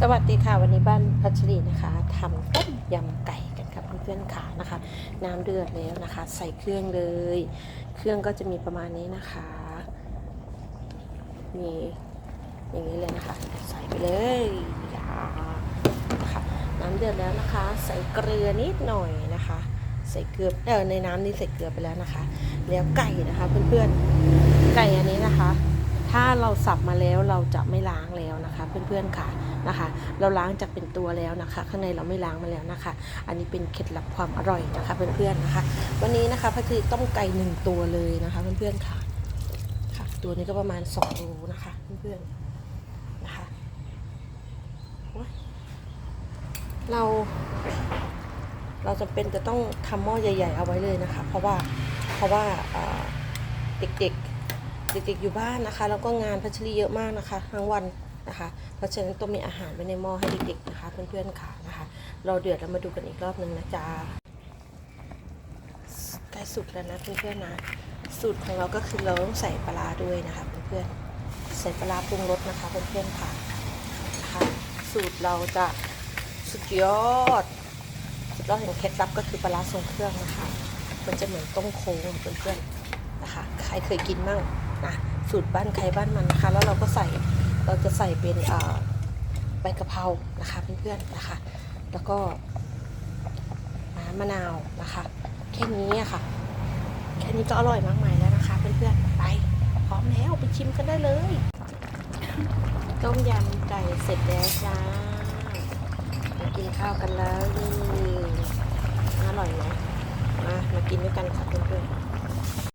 สวัสดีค่ะ วันนี้บ้านพัชรีนะคะทำต้มยำไก่กันครับเพื่อนๆค่ะนะคะ น้ำเดือดแล้วนะคะ ใส่เครื่องเลย เครื่องก็จะมีประมาณนี้นะคะ มีอย่างนี้เลยนะคะ ใส่ไปเลยยานะคะน้ำเดือดแล้วนะคะ ใส่เกลือนิดหน่อยนะคะ ใส่เกลือเออในน้ำนี้ใส่เกลือไปแล้วนะคะ แล้วไก่นะคะเพื่อนๆไก่อันนี้นะคะ ถ้าเราสับมาแล้วเราจะไม่ล้างแล้วนะคะ เพื่อนๆค่ะนะคะ เราล้างจากเป็นตัวแล้วนะคะ ข้างในเราไม่ล้างมาแล้วนะคะ อันนี้เป็นเคล็ดลับความอร่อยนะคะ เพื่อนๆนะคะ วันนี้นะคะพัชรีต้มไก่หนึ่งตัวเลยนะคะเพื่อนๆค่ะค่ะ ตัวนี้ก็ประมาณ2โลนะคะเพื่อนๆนะคะเราเราจะเป็นจะต้องทำหม้อใหญ่ ๆ เอาไว้เลยนะคะ เพราะว่าเพราะว่าเด็กๆ เด็กๆอยู่บ้านนะคะ แล้วก็งานพัชรีเยอะมากนะคะ ทั้งวันนะคะ เพราะฉะนั้นต้องมีอาหารไว้ในหม้อให้เด็กๆนะคะเพื่อนๆค่ะนะคะ เราเดือดแล้วมาดูกันอีกรอบหนึ่งนะจ๊ะใกล้สุกแล้วนะเพื่อนๆนะสูตรของเราก็คือเราต้องใส่ปลาร้าด้วยนะคะเพื่อนๆใส่ปลาร้าปรุงรสนะคะเพื่อนๆค่ะนะคะสูตรเราจะสุดยอดสุดยอดแห่งเคล็ดลับก็คือปลาร้าทรงเครื่องนะคะ มันจะเหมือนต้มโค้งเพื่อนๆนะคะ ใครเคยกินมั่ง นะสูตรบ้านใครบ้านมันนะคะ แล้วเราก็ใส่เราจะใส่เป็นใบกะเพรานะคะเพื่อนๆนะคะ แล้วก็น้ำมะนาวนะคะ แค่นี้อะค่ะ แค่นี้ก็อร่อยมากมายแล้วนะคะเพื่อนๆไปพร้อมแล้วไปชิมกันได้เลยต้มยำไก่เสร็จแล้วจ้ามากินข้าวกันแล้วนี่อร่อยไหมมามากินด้วยกันค่ะเพื่อนๆ